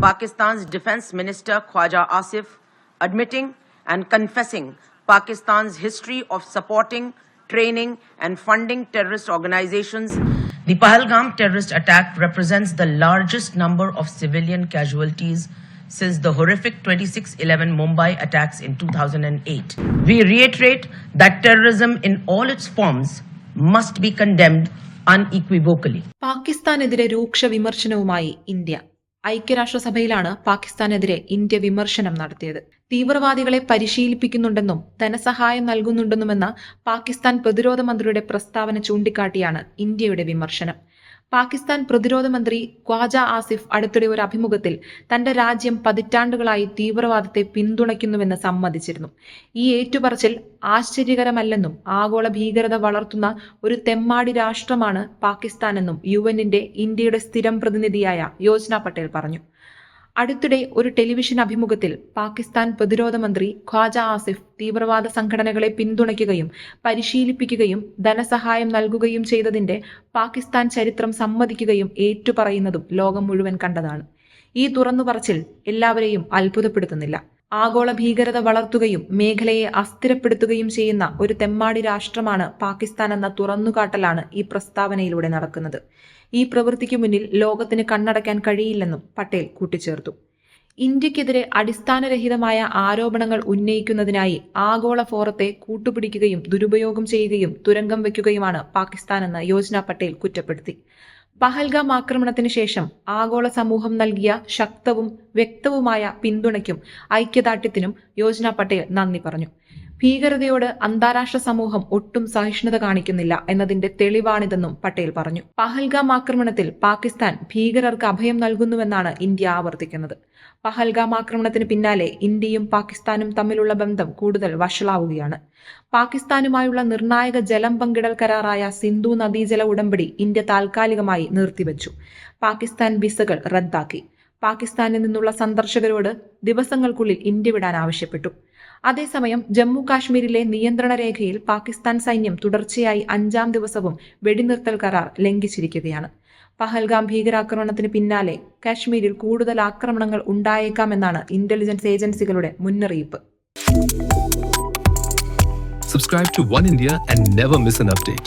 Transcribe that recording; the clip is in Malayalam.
Pakistan's Defense Minister Khwaja Asif admitting and confessing Pakistan's history of supporting, training, and funding terrorist organizations. The Pahalgam terrorist attack represents the largest number of civilian casualties since the horrific 2611 Mumbai attacks in 2008. We reiterate that terrorism in all its forms must be condemned unequivocally. പാകിസ്ഥാനെതിരെ രൂക്ഷ വിമർശനവുമായി ഇന്ത്യ ഐക്യരാഷ്ട്രസഭയിലാണ് പാകിസ്ഥാനെതിരെ ഇന്ത്യ വിമർശനം നടത്തിയത്. തീവ്രവാദികളെ പരിശീലിപ്പിക്കുന്നുണ്ടെന്നും ധനസഹായം നൽകുന്നുണ്ടെന്നുമെന്ന പാകിസ്ഥാൻ പ്രതിരോധ മന്ത്രിയുടെ പ്രസ്താവന ചൂണ്ടിക്കാട്ടിയാണ് ഇന്ത്യയുടെ വിമർശനം. പാകിസ്ഥാൻ പ്രതിരോധ മന്ത്രി ഖ്വാജ ആസിഫ് അടുത്തിടെ ഒരു അഭിമുഖത്തിൽ തന്റെ രാജ്യം പതിറ്റാണ്ടുകളായി തീവ്രവാദത്തെ പിന്തുണയ്ക്കുന്നുവെന്ന് സമ്മതിച്ചിരുന്നു. ഈ ഏറ്റുപറച്ചിൽ ആശ്ചര്യകരമല്ലെന്നും ആഗോള ഭീകരത വളർത്തുന്ന ഒരു തെമ്മാടി രാഷ്ട്രമാണ് പാകിസ്ഥാനെന്നും യു എന്നിന്റെ ഇന്ത്യയുടെ സ്ഥിരം പ്രതിനിധിയായ യോജന പട്ടേൽ പറഞ്ഞു. അടുത്തിടെ ഒരു ടെലിവിഷൻ അഭിമുഖത്തിൽ പാകിസ്ഥാൻ പ്രതിരോധ മന്ത്രി ഖ്വാജ ആസിഫ് തീവ്രവാദ സംഘടനകളെ പിന്തുണയ്ക്കുകയും പരിശീലിപ്പിക്കുകയും ധനസഹായം നൽകുകയും ചെയ്തതിന്റെ പാകിസ്ഥാൻ ചരിത്രം സമ്മതിക്കുകയും ഏറ്റുപറയുന്നതും ലോകം മുഴുവൻ കണ്ടതാണ്. ഈ തുറന്നു പറച്ചിൽ എല്ലാവരെയും അത്ഭുതപ്പെടുത്തുന്നില്ല. ആഗോള ഭീകരത വളർത്തുകയും മേഖലയെ അസ്ഥിരപ്പെടുത്തുകയും ചെയ്യുന്ന ഒരു തെമ്മാടി രാഷ്ട്രമാണ് പാകിസ്ഥാൻ എന്ന തുറന്നുകാട്ടലാണ് ഈ പ്രസ്താവനയിലൂടെ നടക്കുന്നത്. ഈ പ്രവൃത്തിക്ക് മുന്നിൽ ലോകത്തിന് കണ്ണടയ്ക്കാൻ കഴിയില്ലെന്നും പട്ടേൽ കൂട്ടിച്ചേർത്തു. ഇന്ത്യക്കെതിരെ അടിസ്ഥാനരഹിതമായ ആരോപണങ്ങൾ ഉന്നയിക്കുന്നതിനായി ആഗോള ഫോറത്തെ കൂട്ടുപിടിക്കുകയും ദുരുപയോഗം ചെയ്യുകയും തുരങ്കം വയ്ക്കുകയുമാണ് പാകിസ്ഥാനെന്ന് യോജന പട്ടേൽ കുറ്റപ്പെടുത്തി. പഹൽഗാം ആക്രമണത്തിന് ശേഷം ആഗോള സമൂഹം നൽകിയ ശക്തവും വ്യക്തവുമായ പിന്തുണയ്ക്കും ഐക്യദാർഢ്യത്തിനും യോജന പട്ടേൽ നന്ദി പറഞ്ഞു. ഭീകരതയോട് അന്താരാഷ്ട്ര സമൂഹം ഒട്ടും സഹിഷ്ണുത കാണിക്കുന്നില്ല എന്നതിന്റെ തെളിവാണിതെന്നും പട്ടേൽ പറഞ്ഞു. പഹൽഗാം ആക്രമണത്തിൽ പാകിസ്ഥാൻ ഭീകരർക്ക് അഭയം നൽകുന്നുവെന്നാണ് ഇന്ത്യ ആവർത്തിക്കുന്നത്. പഹൽഗാം ആക്രമണത്തിന് പിന്നാലെ ഇന്ത്യയും പാകിസ്ഥാനും തമ്മിലുള്ള ബന്ധം കൂടുതൽ വഷളാവുകയാണ്. പാകിസ്ഥാനുമായുള്ള നിർണായക ജലം പങ്കിടൽ കരാറായ സിന്ധു നദീജല ഉടമ്പടി ഇന്ത്യ താൽക്കാലികമായി നിർത്തിവച്ചു. പാകിസ്ഥാൻ വിസകൾ റദ്ദാക്കി. പാകിസ്ഥാനിൽ നിന്നുള്ള സന്ദർശകരോട് ദിവസങ്ങൾക്കുള്ളിൽ ഇന്ത്യ വിടാൻ ആവശ്യപ്പെട്ടു. അതേസമയം ജമ്മു കാശ്മീരിലെ നിയന്ത്രണ രേഖയിൽ പാകിസ്ഥാൻ സൈന്യം തുടർച്ചയായി അഞ്ചാം ദിവസവും വെടിനിർത്തൽ കരാർ ലംഘിച്ചിരിക്കുകയാണ് പഹൽഗാം ഭീകരാക്രമണത്തിന് പിന്നാലെ കാശ്മീരിൽ കൂടുതൽ ആക്രമണങ്ങൾ ഉണ്ടായേക്കാമെന്നാണ് ഇന്റലിജൻസ് ഏജൻസികളുടെ മുന്നറിയിപ്പ് Subscribe to One India and never miss an update.